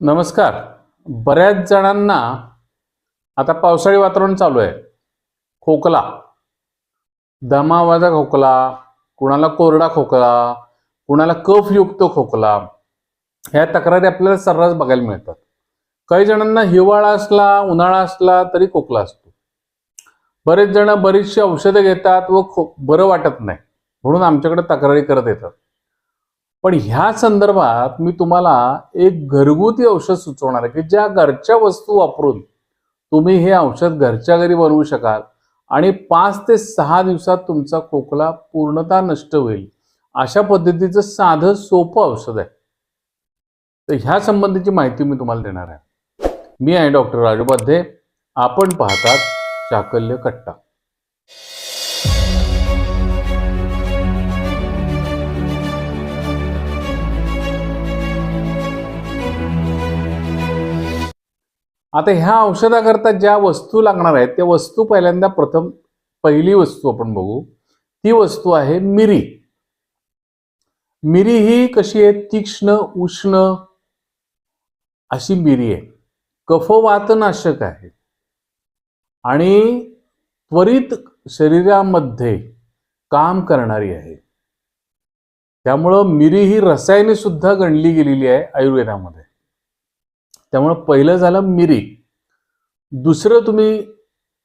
नमस्कार. बऱ्याच जणांना आता पावसाळी वातावरण चालू आहे. खोकला. दमावाचा खोकला कुणाला कोरडा खोकला कुणाला कफयुक्त खोकला ह्या तक्रारी आपल्याला सर्रास बघायला मिळतात. काही जणांना हिवाळा असला उन्हाळा असला तरी खोकला असतो. बरेच जण बरीचशी औषधं घेतात व खो बरं वाटत नाही. म्हणून आमच्याकडे तक्रारी करत येतात. पण ह्या संदर्भात मी तुम्हाला एक घरगुती औषध सुचवणार आहे की ज्या घरच्या वस्तू वापरून तुम्ही हे औषध घरच्या घरी बनवू शकाल आणि पाच ते सहा दिवसात तुमचा खोकला पूर्णतः नष्ट होईल. अशा पद्धतीचं साधं सोपं औषध आहे. तर ह्या संबंधीची माहिती मी तुम्हाला देणार आहे. मी आहे डॉक्टर राजोपाध्ये आपण पाहतात चाकल्य कट्टा. आता ह्या औषधाकरता ज्या वस्तू लागणार आहेत त्या वस्तू पहिल्यांदा प्रथम पहिली वस्तू आपण बघू. ती वस्तू आहे मिरी. मिरी ही कशी आहे? तीक्ष्ण उष्ण अशी मिरी आहे. कफवातनाशक आहे. आणि त्वरित शरीरामध्ये काम करणारी आहे. त्यामुळं मिरी ही रसायने सुद्धा गणली गेलेली आहे आयुर्वेदामध्ये. त्यामुळं पहिलं झालं मिरी. दुसरं तुम्ही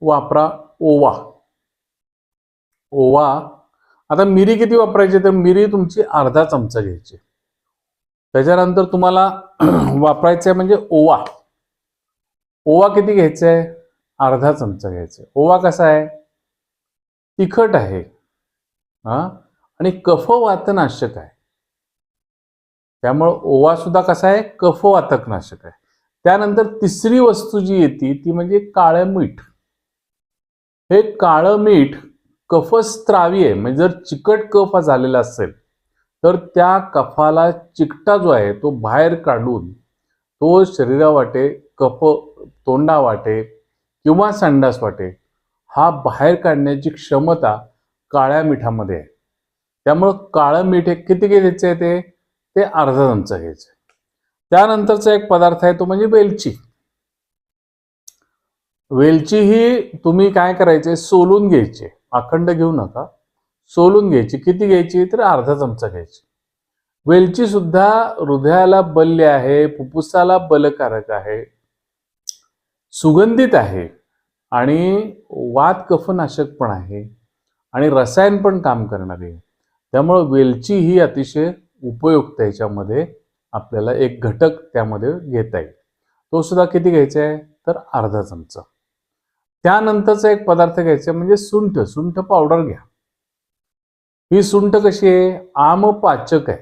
वापरा ओवा. ओवा. आता मिरी किती वापरायची? तर मिरी तुमची अर्धा चमचा घ्यायची. त्याच्यानंतर तुम्हाला वापरायचं आहे म्हणजे ओवा. ओवा किती घ्यायचा आहे अर्धा चमचा घ्यायचा आहे ओवा कसा आहे? तिखट आहे. हा? आणि कफवातनाशक आहे. त्यामुळं ओवा सुद्धा कसा आहे? कफवातकनाशक आहे. त्यानंतर तिसरी वस्तू जी येते ती म्हणजे काळं मीठ. हे काळं मीठ कफस्त्रावी आहे. म्हणजे जर चिकट कफ हा झालेला असेल तर त्या कफाला चिकटा जो आहे तो बाहेर काढून तो शरीरावाटे कफ तोंडा वाटे किंवा संडास वाटे हा बाहेर काढण्याची क्षमता काळ्या मिठामध्ये आहे. त्यामुळं काळं मीठ हे किती घ्यायचं आहे ते? ते अर्धा चमचा घ्यायचं आहे. त्यानंतरचा एक पदार्थ आहे तो म्हणजे वेलची. वेलची ही तुम्ही काय करायचे? सोलून घ्यायची. अखंड घेऊ नका. सोलून घ्यायची. किती घ्यायची? तर अर्धा चमचा घ्यायची. वेलची सुद्धा हृदयाला बल्य आहे फुफ्फुसाला बलकारक आहे सुगंधित आहे आणि वात कफनाशक पण आहे आणि रसायन पण काम करणारी आहे. त्यामुळं वेलची ही अतिशय उपयुक्त याच्यामध्ये. आपल्याला एक घटक त्यामध्ये घेता येईल. तो सुद्धा किती घ्यायचा आहे? तर अर्धा चमचा. त्यानंतरचा एक पदार्थ घ्यायचा आहे म्हणजे सुंठ. सुंठ पावडर घ्या. ही सुंठ कशी आहे? आमपाचक आहे.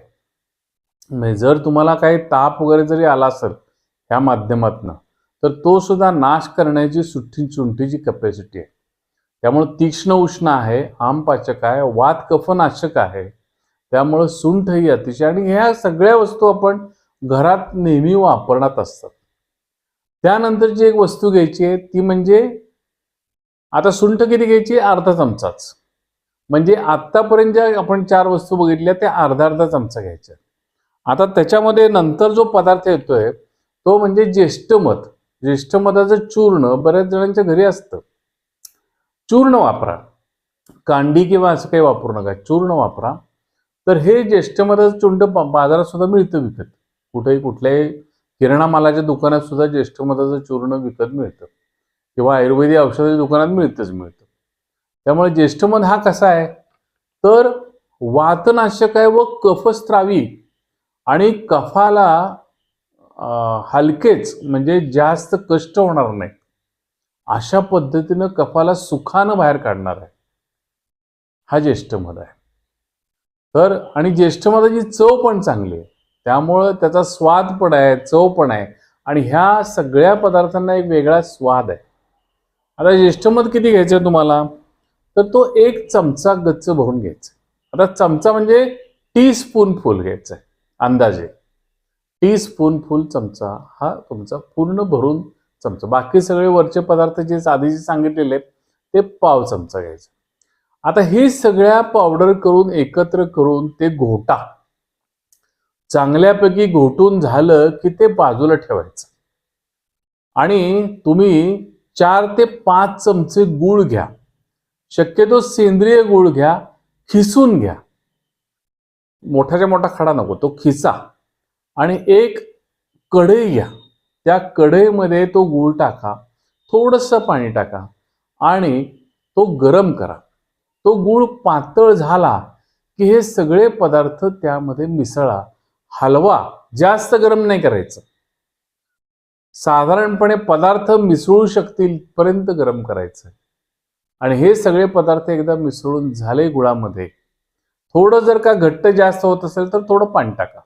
म्हणजे जर तुम्हाला काही ताप वगैरे जरी आला असेल ह्या माध्यमातनं तर तो सुद्धा नाश करण्याची सुट्टी सुंठीची कपॅसिटी आहे. त्यामुळे तीक्ष्ण उष्ण आहे आमपाचक आहे वात कफनाशक आहे त्यामुळं सुंठ ही अतिशय. आणि ह्या सगळ्या वस्तू आपण घरात नेहमी वापरण्यात असतात. त्यानंतरची एक वस्तू घ्यायची आहे ती म्हणजे आता सुंठ किती घ्यायची? अर्धा चमचाच. म्हणजे आत्तापर्यंत ज्या आपण चार वस्तू बघितल्या त्या अर्धा अर्धा चमचा घ्यायच्या. आता त्याच्यामध्ये नंतर जो पदार्थ येतोय तो म्हणजे ज्येष्ठमध ज्येष्ठमधाचं चूर्ण बऱ्याच जणांच्या घरी असतं. चूर्ण वापरा. कांडी किंवा असं काही वापरू नका. चूर्ण वापरा. तर हे ज्येष्ठमधाचं चुंड बाजारात सुद्धा मिळतं विकत. कुठेही कुठल्याही किराणा मालाच्या दुकानात सुद्धा ज्येष्ठ ज्येष्ठमधाचं चूर्ण विकत मिळतं. किंवा आयुर्वेदिक औषधाच्या दुकानात मिळतंच मिळतं. त्यामुळे ज्येष्ठ मध हा कसा आहे? तर वातनाशक आहे व कफस्त्रावी आणि कफाला हलकेच म्हणजे जास्त कष्ट होणार नाही. अशा पद्धतीनं कफाला सुखानं बाहेर काढणार आहे. हा ज्येष्ठमध आहे. तर आणि ज्येष्ठमधाची चव पण चांगली आहे त्यामुळं त्याचा स्वाद पण आहे चव पण आहे आणि ह्या सगळ्या पदार्थांना एक वेगळा स्वाद आहे. आता ज्येष्ठमध किती घ्यायचं आहे तुम्हाला? तर तो एक चमचा गच्च भरून घ्यायचा. आता चमचा म्हणजे टी स्पून फुल घ्यायचा आहे अंदाजे. टी स्पून फुल चमचा हा तुमचा पूर्ण भरून चमचा. बाकी सगळे वरचे पदार्थ जे आधी जे सांगितलेले आहेत ते पाव चमचा घ्यायचा. आता हे सगळ्या पावडर करून एकत्र करून ते घोटा. चांगल्यापैकी घोटून झालं की ते बाजूला ठेवायचं. आणि तुम्ही चार ते पाच चमचे गूळ घ्या. शक्यतो सेंद्रिय गूळ घ्या खिसून घ्या. मोठाच्या मोठा खडा नको तो खिसा. आणि एक कढई घ्या. त्या कढईमध्ये तो गूळ टाका थोडंसं पाणी टाका आणि तो गरम करा. तो गूळ पातळ झाला की हे सगळे पदार्थ त्यामध्ये मिसळा. हलवा जास्त गरम नाही करायचं. साधारणपणे पदार्थ मिसळू शकतील पर्यंत गरम करायचं. आणि हे सगळे पदार्थ एकदा मिसळून झाले गुळामध्ये. थोडं जर का घट्ट जास्त होत असेल तर थोडं पाणी टाका.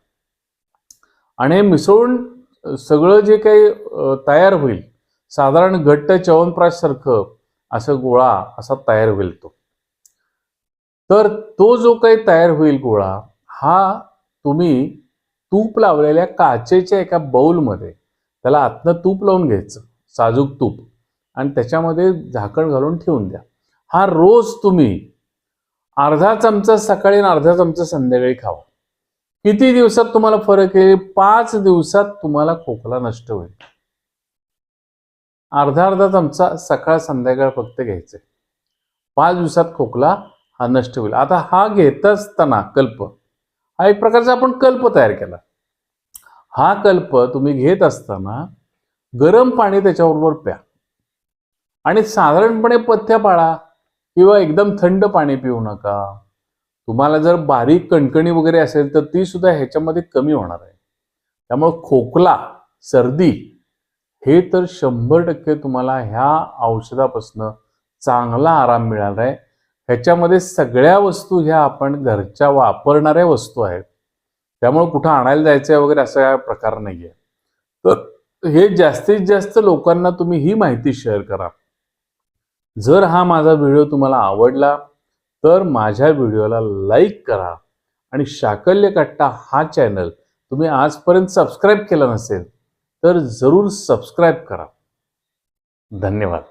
आणि हे मिसळून सगळं जे काही तयार होईल साधारण घट्ट च्यवनप्राश सारखं असं गोळा असा तयार होईल तो. तर तो जो काही तयार होईल गोळा हा तुम्ही तूप लावलेल्या काचेच्या एका बाउलमध्ये त्याला आतनं तूप लावून घ्यायचं साजूक तूप. आणि त्याच्यामध्ये झाकण घालून ठेवून द्या. हा रोज तुम्ही अर्धा चमचा सकाळी आणि अर्धा चमचा संध्याकाळी खावा. किती दिवसात तुम्हाला फरक येईल? पाच दिवसात तुम्हाला खोकला नष्ट होईल. अर्धा अर्धा चमचा सकाळ संध्याकाळ फक्त घ्यायचे पाच दिवसात खोकला हा नष्ट होईल. आता हा घेत असताना कल्प हा एक प्रकारचा आपण कल्प तयार केला. हा कल्प तुम्ही घेत असताना गरम पाणी त्याच्याबरोबर प्या. आणि साधारणपणे पथ्य पाळा किंवा एकदम थंड पाणी पिऊ नका. तुम्हाला जर बारीक कणकणी वगैरे असेल तर ती सुद्धा ह्याच्यामध्ये कमी होणार आहे. त्यामुळे खोकला सर्दी हे तर शंभर टक्के तुम्हाला ह्या औषधापासनं चांगला आराम मिळाला आहे. ह्याच्यामध्ये सगळ्या वस्तू ह्या आपण घरच्या वापरणाऱ्या वस्तू आहेत. त्यामुळे कुठं आणायला जायचं वगैरे असा प्रकार नाही आहे तर हे जास्तीत जास्त लोकांना तुम्ही ही माहिती शेअर करा. जर हा माझा व्हिडिओ तुम्हाला आवडला तर माझ्या व्हिडिओला लाईक करा आणि शाकल्य कट्टा हा चॅनल तुम्ही आजपर्यंत सबस्क्राईब केला नसेल तर जरूर सबस्क्राईब करा. धन्यवाद.